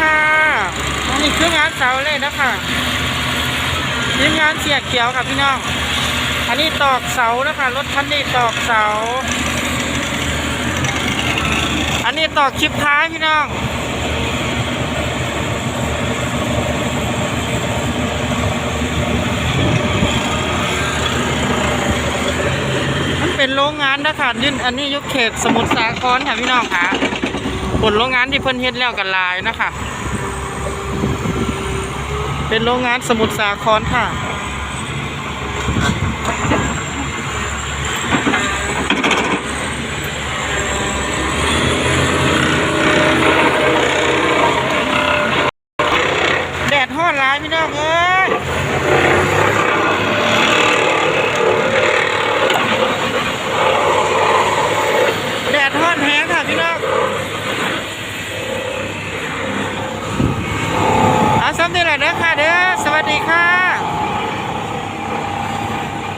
ค่ะอันนี้คืองานเสาเลยนะคะทีมงานเสียเขียวค่ะพี่น้อง อันนี้ตอกเสานะคะรถคันนี้ตอกเสา อันนี้ตอกชิปท้ายพี่น้องมันเป็นโรงงานนะคะยื่นอันนี้ยุคเขตสมุทรสาครค่ะพี่น้องค่ะ ผลโรงงานที่เพิ่นเฮ็ดแล้วกันลายนะคะ เป็นโรงงานสมุทรสาครค่ะแดดฮ้อนร้ายพี่น้องเอ้ย นี่แหละนะคะเ